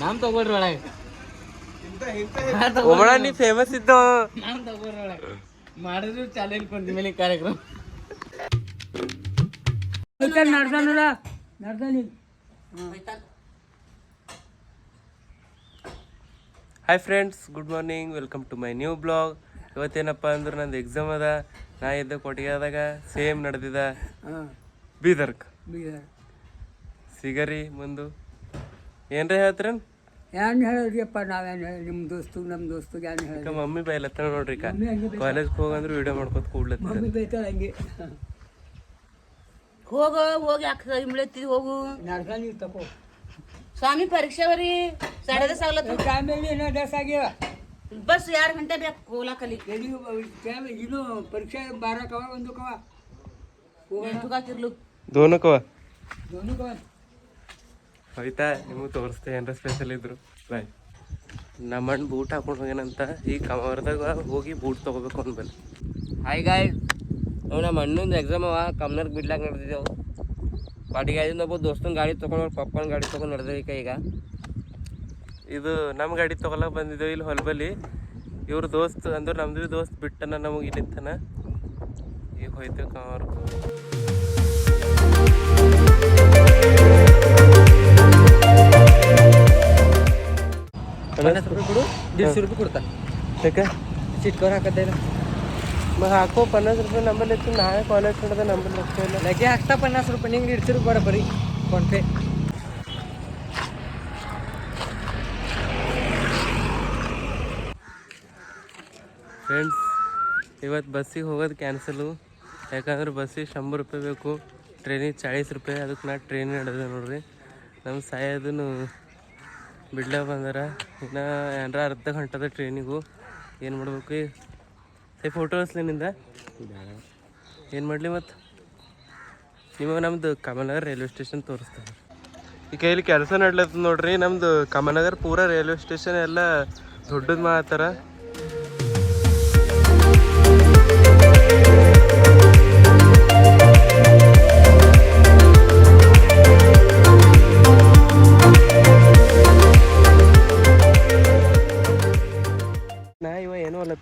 ನಾಮ್ ತಗೊಳ್ರಿ ಒಳಗೆ. ಒಮ್ಮಳ ನೀ ಫೇಮಸ್ ಇದ್ದ. ನಾಮ್ ತಗೊಳ್ರಿ ಒಳಗೆ. ಮಾಡಿದ್ರು ಚಾಲೆಂಜ್ ಕೊಂದ ಮೇಲೆ ಕಾರ್ಯಕ್ರಮ. ನಡ್ಸಲ್ಲ ನಡ್ಸಲಿ hi friends good morning welcome to my new blog ಇವತ್ತೇನಪ್ಪ ಅಂದ್ರೆ ನಂದು ಎಕ್ಸಾಮ್ ಅದ. ನಾ ಇದ್ದ ಕೊಟ್ಟಿಗೆದಾಗ ಸೇಮ್ ನಡೆದಿದ. ಬೀದರ್ಕ್. ಸಿಗರಿ ಮುಂದು. ಏನ್ರ ಹೇಳ್ತೀರ ಏನ್ ಹೇಳಿದ್ರಿಯಪ್ಪ ನಾವೇನು ಹೇಳಿ ನಿಮ್ಮ ದೋಸ್ತು ನಮ್ಮ ದೋಸ್ತು ಏನ್ ಹೇಳಿ ಮಮ್ಮಿ ಬೈಲತ್ತ ನೋಡ್ರಿ ಕ ಮಮ್ಮಿ ಹಂಗೆ ಬೈತಾಳೆ. ಕಾಲೇಜ್ಗೆ ಹೋಗಂದ್ರೆ ವಿಡಿಯೋ ಮಾಡ್ಕೊತ ಕೂಡ್ಲತ್ತ ಮಮ್ಮಿ ಬೈತಾಳೆ ಹಂಗೆ ಹೋಗ ಹೋಗಿ ಯಾಕೆ ಇಮ್ಳತ್ತಿ ಹೋಗು ನಡ್ಸಲ್ ನೀವು ತಗೋ ಸ್ವಾಮಿ ಪರೀಕ್ಷೆ ಬರೀ ಸಾಡೆ ದಸ್ ಆಗ್ಲತ್ತ ಟೈಮಲ್ಲಿ ಏನೋ ದಸ್ ಆಗ್ಯಾವ ಬಸ್ ಎರಡು ಗಂಟೆ ಬೇಕು ಹೋಗ್ಲಾಕಲಿ ಎಲ್ಲಿ ಟೈಮ್ ಇದು ಪರೀಕ್ಷೆ ಬಾರ ಕವ ಒಂದು ಕವ ಎಂಟುಗಾಕಿರ್ಲು ದೋನಕವ ದೋನು ಕವ ಹೋಯ್ತಾ ನಿಮಗೆ ತೋರಿಸ್ತೆ ಏನಾರ ಸ್ಪೆಷಲ್ ಇದ್ರು? ಬಾಯ್ ನಮ್ಮ ಅಣ್ಣ ಬೂಟ್ ಹಾಕೊಂಡು ಹೋಗ್ಯಾನಂತ ಈ ಕಮರ್ದಾಗ ಹೋಗಿ ಬೂಟ್ ತೊಗೋಬೇಕು ಅನ್ಬಲ್ಲಿ ಹಾಯ್ ಗಾಯ್ ನಮ್ಮ ಅಣ್ಣಂದು ಎಕ್ಸಾಮ್ ಅವ ಕಮ್ನರ್ಗೆ ಬಿಡ್ಲಾಕ ನಡೆದಿದ್ದೆವು. ಪಾಟಿಗಾದಿಂದ ಒಬ್ಬ ದೋಸ್ತನ ಗಾಡಿ ತೊಗೊಂಡು ಪಪ್ಪನ ಗಾಡಿ ತೊಗೊಂಡು ನಡೆದ ಈಗ. ಇದು ನಮ್ಮ ಗಾಡಿ ತೊಗೊಳಕ್ಕೆ ಬಂದಿದ್ದೇವೆ ಇಲ್ಲಿ ಹೊಲಬಲ್ಲಿ. ಇವ್ರ ದೋಸ್ತ್ ಅಂದ್ರೆ ನಮ್ದು ದೋಸ್ತ್ ಬಿಟ್ಟನ ನಮಗೆ ಇಲ್ಲಿಂತನ ಈಗ ಹೋಯ್ತೇವೆ ಕಮರ್ ಕೊಡು ದೀಡ್ಶೆ ರೂಪಾಯಿ ಕೊಡ್ತಾ ಯಾಕೆ ಸೀಟ್ ಕವರ್ ಹಾಕತ್ತೆ मग हाको पन्नास रुपये नंबर लेतो नाही कॉलेज कडे नंबर लागतो लगे हाकता पन्नास रुपये निघ दीडशे रुपये बरोबरी फोन पे ಫ್ರೆಂಡ್ಸ್ ಇವತ್ತು ಬಸ್ಸಿಗೆ ಹೋಗೋದು ಕ್ಯಾನ್ಸಲು ಯಾಕಂದ್ರೆ ಬಸ್ಸಿಗೆ ಶಂಬರ್ ರೂಪಾಯಿ ಬೇಕು ಟ್ರೈನಿಗೆ ಚಾಳೀಸ್ ರೂಪಾಯಿ ಅದಕ್ಕೆ ನಾ ಟ್ರೈನ್ ನಡೆದೆ ನೋಡ್ರಿ ನಮ್ಮ ಸಾಯೋದನ್ನು ಬಿಡ್ಲೇ ಬಂದಾರ. ಇನ್ನು ಏನಾರ ಅರ್ಧ ಗಂಟೆದ ಟ್ರೈನಿಗೂ ಏನು ಮಾಡ್ಬೇಕು ಸೇ ಫೋಟೋ ನಿಂದ? ಏನು ಮಾಡಲಿ ಮತ್ತು? ನಿಮಗೆ ನಮ್ದು ಕಮಲ್ನಗರ್ ರೈಲ್ವೆ ಸ್ಟೇಷನ್ ತೋರಿಸ್ತಾರೆ. ಈಗ ಇಲ್ಲಿ ಕೆಲಸ ನಡ್ಲತ್ತದ ನೋಡ್ರಿ, ನಮ್ದು ಕಮಲ್ನಗರ್ ಪೂರ ರೈಲ್ವೆ ಸ್ಟೇಷನ್ ಎಲ್ಲ ದೊಡ್ಡದು ಮಾಡತ್ತಾರ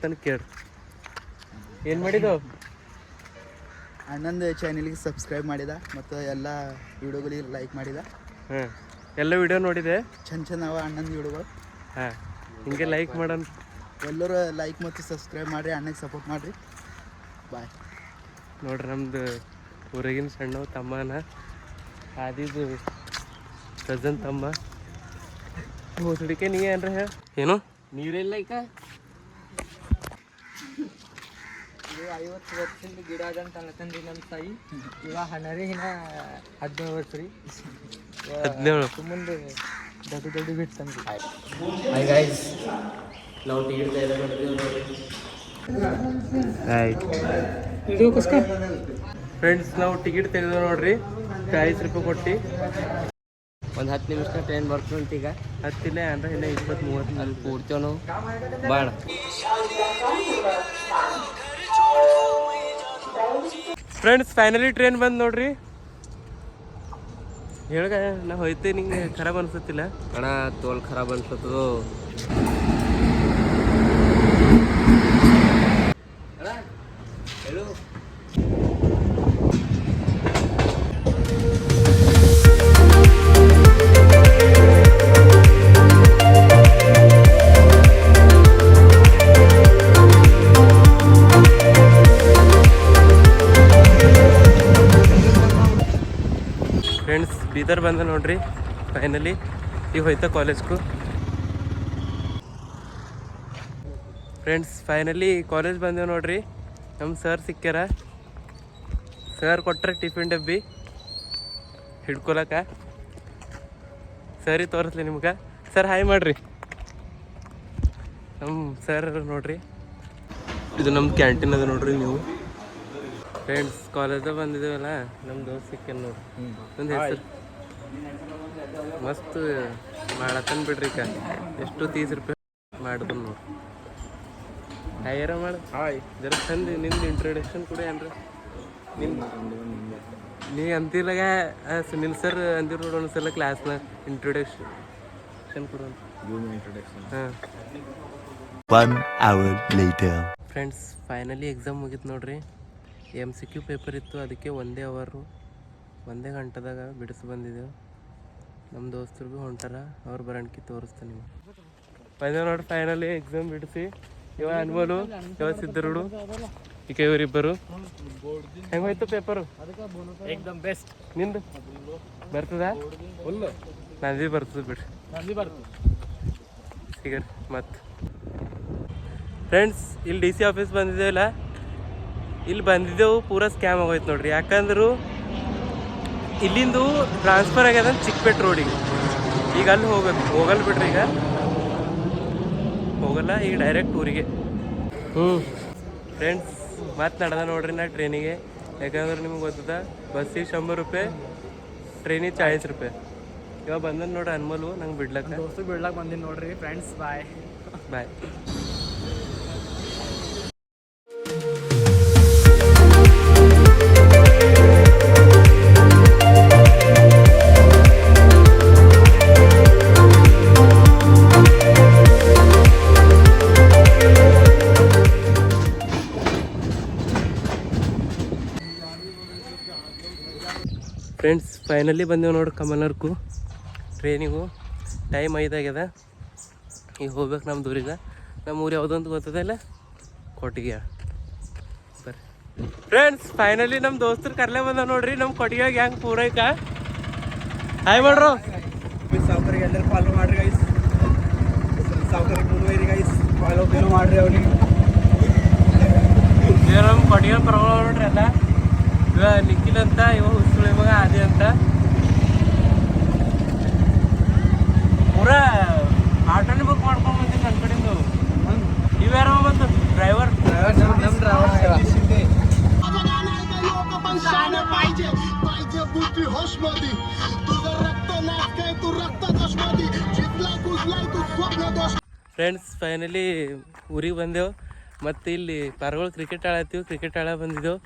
ಇವ ಕೇಳ. ಏನ್ ಮಾಡಿದ್ದು? ಅಣ್ಣಂದು ಚಾನಲ್ಗೆ ಸಬ್ಸ್ಕ್ರೈಬ್ ಮಾಡಿದ ಮತ್ತು ಎಲ್ಲ ವಿಡಿಯೋಗಳಿಗೆ ಲೈಕ್ ಮಾಡಿದ. ಹಾಂ. ಎಲ್ಲ ವಿಡಿಯೋ ನೋಡಿದೆ? ಚಂದ ಚಂದ ಅವ ಅಣ್ಣನ ವಿಡಿಯೋಗಳು ಹಾಂ. ಹಿಂಗೆ ಲೈಕ್ ಮಾಡೋಣ. ಎಲ್ಲರೂ ಲೈಕ್ ಮತ್ತು ಸಬ್ಸ್ಕ್ರೈಬ್ ಮಾಡಿರಿ ಅಣ್ಣಗೆ ಸಪೋರ್ಟ್ ಮಾಡಿರಿ. ಬಾಯ್ ನೋಡ್ರಿ ನಮ್ದು ಊರಿಗಿನ ಸಣ್ಣ ತಮ್ಮನ. ಆದಿದು ಕಜನ್ ತಮ್ಮ. ಹೋಸಡಿಕೆ ನೀ ಏನ್ರ ಹೇಳ. ಏನು? ನೀರಿಲ್ಲ ಈಗ ಇದು ಐವತ್ತು ವರ್ಷದ ಗಿಡ ಅದಂತ ಅನ್ಕಂದಿ ನಮ್ಮ ತಾಯಿ. ಇವಾಗ ಹಣರಿ ಹಿನ ಹದಿನೇಳು ವರ್ಷ ರೀ. ಹದಿನೇಳು. ಮುಂದೆ ದೊಡ್ಡ ದೊಡ್ಡ ಬಿಟ್ಟು ಹಾಯ್ ಗೈಸ್ ನಾವು ಟಿಕೆಟ್ ಆಯ್ತು ಹಿಡಿಯೋಕೋಸ್ಕರ ಫ್ರೆಂಡ್ಸ್ ನಾವು ಟಿಕೆಟ್ ತೆಗೆದು ನೋಡ್ರಿ. ಐದು ರೂಪಾಯಿ ಕೊಟ್ಟು. ಒಂದು ಹತ್ತು ನಿಮಿಷ ಟ್ರೈನ್ ಬರ್ತದಂತ ಈಗ. ಹತ್ತಿಲ್ಲ ಅಂದ್ರೆ ಇನ್ನ ಇಪ್ಪತ್ತು ಮೂವತ್ತು ಅಲ್ಲಿ ಕೂಡ್ತೇವೆ ನಾವು. ಬಾಳ ಫ್ರೆಂಡ್ಸ್ ಫೈನಲಿ ಟ್ರೈನ್ ಬಂದು ನೋಡ್ರಿ. ಹೇಳಗ, ನಾ ಹೋಯ್ತೆ ನಿಂಗೆ, ಖರಾಬ್ ಅನ್ಸತ್ತಿಲ್ಲ. ಕಣ ತೋಲ್ ಖರಾಬ್ ಅನ್ಸತ್ತದು. ಬೀದರ್ ಬಂದ ನೋಡ್ರಿ ಫೈನಲಿ ಈಗ ಹೋಯ್ತ ಕಾಲೇಜ್ಗು ಫ್ರೆಂಡ್ಸ್ ಫೈನಲಿ ಕಾಲೇಜ್ ಬಂದೇವು ನೋಡ್ರಿ. ನಮ್ಮ ಸರ್ ಸಿಕ್ಕ್ಯಾರ. ಸರ್ ಕೊಟ್ರೆ ಟಿಫಿನ್ ಡಬ್ಬಿ. ಹಿಡ್ಕೊಳಕ. ಸರಿ ತೋರಿಸ್ಲಿ ನಿಮ್ಗೆ. ಸರ್ ಹಾಯ್ ಮಾಡ್ರಿ. ನಮ್ಮ ಸರ್ ನೋಡ್ರಿ. ಇದು ನಮ್ಮ ಕ್ಯಾಂಟೀನ್ ಅದ ನೋಡ್ರಿ ನೀವು. ಫ್ರೆಂಡ್ಸ್ ಕಾಲೇಜಾಗ ಬಂದಿದ್ದೇವಲ್ಲ ನಮ್ಮ ದೋಸ್ತ ಸಿಕ್ಕ ನೋಡ್ರಿ. ಒಂದು ಹೆಸರು ಮಸ್ತ್ ಮಾಡತ್ತನ್ ಬಿಡ್ರಿ ಕ ಎಷ್ಟು ತೀಸ್ ರೂಪಾಯಿ ಮಾಡಿದ್ರು ನೋಡ್ರಿ ಹಾಯರ ಮಾಡ. ಹಾಯ್ ಜರ ಚಂದ ನಿಂದು ಇಂಟ್ರೊಡಕ್ಷನ್ ಕೂಡ ಏನ್ರಿ. ನಿಮ್ಮ ನೀ ಅಂತಿಲ್ಲಾಗ ಸುನಿಲ್ ಸರ್ ಅಂದಿರು ನೋಡಿ ಒಂದ್ಸಲ ಕ್ಲಾಸ್ನಾಗ ಇಂಟ್ರೊಡಕ್ಷನ್ ಇಂಟ್ರೊಡಕ್ಷನ್ ಕೊಡು ಹಾಂ. Hour later. Friends finally exam ಮುಗೀತು ನೋಡ್ರಿ. ಎಂ ಸಿ ಕ್ಯೂ ಪೇಪರ್ ಇತ್ತು ಅದಕ್ಕೆ ಒಂದೇ ಅವರು ಒಂದೇ ಗಂಟೆದಾಗ ಬಿಡಿಸಿ ಬಂದಿದ್ದೆವು ನಮ್ಮ ದೋಸ್ತರು ಭೀ ಹೊಂಟಾರ. ಅವ್ರು ಬರಣಕಿ ತೋರಿಸ್ತಾನೆ ನೀವು ಫೈನಲ್ ನೋಡಿ ಫೈನಲಿ ಎಕ್ಸಾಮ್ ಬಿಡಿಸಿ. ಇವ ಅನ್ಬೋಲು ಇವ ಸಿದ್ದರುಡು ಈಗ ಇವರಿಬ್ಬರು ಹೆಂಗೋಯ್ತು ಪೇಪರು ಏಕ್ದಮ್ ಬೆಸ್ಟ್ ನಿಂದು? ಬರ್ತದ? ನಂದಿ ಬರ್ತದ ಬಿಡ್ರಿ. ನಂದಿ ಬರ್ತದೆ. ಸಿಗರ್ ಮತ್ತು ಫ್ರೆಂಡ್ಸ್ ಇಲ್ಲಿ ಡಿ ಸಿ ಆಫೀಸ್ ಬಂದಿದ್ದೇವಲ್ಲ ಇಲ್ಲಿ ಬಂದಿದ್ದೆವು ಪೂರಾ ಸ್ಕ್ಯಾಮ್ ಆಗೋಯ್ತು ನೋಡ್ರಿ. ಯಾಕಂದ್ರು ಇಲ್ಲಿಂದು ಟ್ರಾನ್ಸ್ಫರ್ ಆಗ್ಯದ ಚಿಕ್ಕಪೇಟೆ ರೋಡಿಗೆ ಈಗ ಅಲ್ಲಿ ಹೋಗ್ಬೇಕು ಹೋಗಲ್ಲ ಬಿಡ್ರಿ ಈಗ. ಹೋಗಲ್ಲ ಈಗ ಡೈರೆಕ್ಟ್ ಊರಿಗೆ ಹ್ಞೂ ಫ್ರೆಂಡ್ಸ್ ಮತ್ತೆ ನಡೆದ ನೋಡ್ರಿ ನಾ ಟ್ರೈನಿಗೆ ಯಾಕಂದ್ರೆ ನಿಮ್ಗೆ ಗೊತ್ತದ ಬಸ್ಸಿಗೆ ಶಂಬರ್ ರೂಪಾಯಿ ಟ್ರೈನಿಗೆ ಚಾಳಿಸ್ ರೂಪಾಯಿ. ಇವಾಗ ಬಂದನ್ ನೋಡ್ರಿ ಅನ್ಮೋಲು ನಂಗೆ ಬಿಡ್ಲಕ್ಕ. ದೋಸ್ತು ಬಿಡ್ಲಾಕ್ ಬಂದಿನಿ ನೋಡ್ರಿ. ಫ್ರೆಂಡ್ಸ್ ಬಾಯ್ ಬಾಯ್ ಫೈನಲಿ ಬಂದೇವು ನೋಡಿ ಕಮಲ್ನರ್ಕು ಟ್ರೈನಿಗೂ ಟೈಮ್ ಐದಾಗ್ಯದ. ಈಗ ಹೋಗ್ಬೇಕು ನಮ್ಮ ದೂರಿಗೆ. ನಮ್ಮ ಊರು ಯಾವುದಂತ ಗೊತ್ತದಲ್ಲ ಕೊಟ್ಟಿಗೆ ಬರ್ರಿ. ಫ್ರೆಂಡ್ಸ್ ಫೈನಲಿ ನಮ್ಮ ದೋಸ್ತರು ಕರ್ಲೆ ಬಂದ ನೋಡ್ರಿ. ನಮ್ಮ ಕೊಟ್ಟಿಗೆ ಹೆಂಗೆ ಪೂರೈಕ. ಹಾಯ್ ಮಾಡ್ರು ಸಾವುಕಾರಿಗೆ ಎಲ್ಲರೂ ಫಾಲೋ ಮಾಡ್ರಿ ಗೈಸ್ ಸಾವುಕಾರಿಗೆ ಮುಂದುವರಿ ಗೈಸ್ ಫಾಲೋ ಫಾಲೋ ಮಾಡ್ರಿ ಅವ್ರಿಗೆ. ನಮ್ಮ ಕೊಟ್ಟಿಗೆ ಪ್ರಾಬ್ಲಮ್ ನೋಡ್ರಿ ಎಲ್ಲ. ಇವ ನಿಖಿಲ್ ಅಂತ ಇವ ಹುಸುಳಿ ಮಗ ಅದೇ ಅಂತ. ಪೂರಾ ಆಟೋನೇ ಬುಕ್ ಮಾಡ್ಕೊಂಡು ಬಂದಿನಿ ನನ್ನ ಕಡೆಯಿಂದ ಇವ್ಯಾರ ಬಂತು ಡ್ರೈವರ್ ಫ್ರೆಂಡ್ಸ್ ಫೈನಲಿ ಊರಿಗೆ ಬಂದೆವು. ಮತ್ತು ಇಲ್ಲಿ ಪಾರ್ಗೋಳು ಕ್ರಿಕೆಟ್ ಆಡತ್ತೀವಿ ಕ್ರಿಕೆಟ್ ಆಡ ಬಂದಿದ್ದೆವು.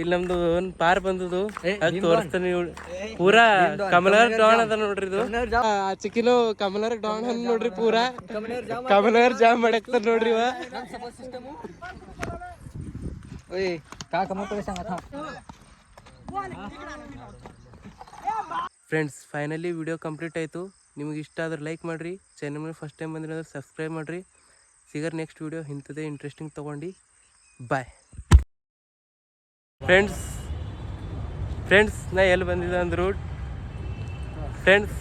ಇಲ್ಲಿ ನಮ್ದು ಒಂದ್ ಪಾರ್ ಬಂದದು ಅದ್ ತೋರಿಸ್ತಾನೆ ಪೂರಾ ಕಮಲರ್ ಡಾನ್ ಅದ ನೋಡ್ರಿ ಇದು. ಚಿಕಿಲು ಕಮಲರ್ ಡಾನ್ ಅಂದ್ ನೋಡ್ರಿ ಪೂರಾ. ಕಮಲರ್ ಜಾಮ್ ಮಾಡಕ್ತಾರ ನೋಡ್ರಿ ಇವ. ಫ್ರೆಂಡ್ಸ್ ಫೈನಲಿ ವಿಡಿಯೋ ಕಂಪ್ಲೀಟ್ ಆಯ್ತು. ನಿಮ್ಗೆ ಇಷ್ಟ ಆದ್ರೆ ಲೈಕ್ ಮಾಡ್ರಿ. ಮಾಡಿರಿ ಮೇಲೆ ಫಸ್ಟ್ ಟೈಮ್ ಬಂದಿರಂದ್ರೆ ಸಬ್ಸ್ಕ್ರೈಬ್ ಮಾಡ್ರಿ. ಸಿಗರ್ ನೆಕ್ಸ್ಟ್ ವಿಡಿಯೋ ಇಂಥದೇ ಇಂಟ್ರೆಸ್ಟಿಂಗ್ ತೊಗೊಂಡು. ಬಾಯ್ ಫ್ರೆಂಡ್ಸ್ ಫ್ರೆಂಡ್ಸ್ ನಾ ಎಲ್ಲಿ ಬಂದಿದ್ದೆ ಅಂದ್ರು? ಫ್ರೆಂಡ್ಸ್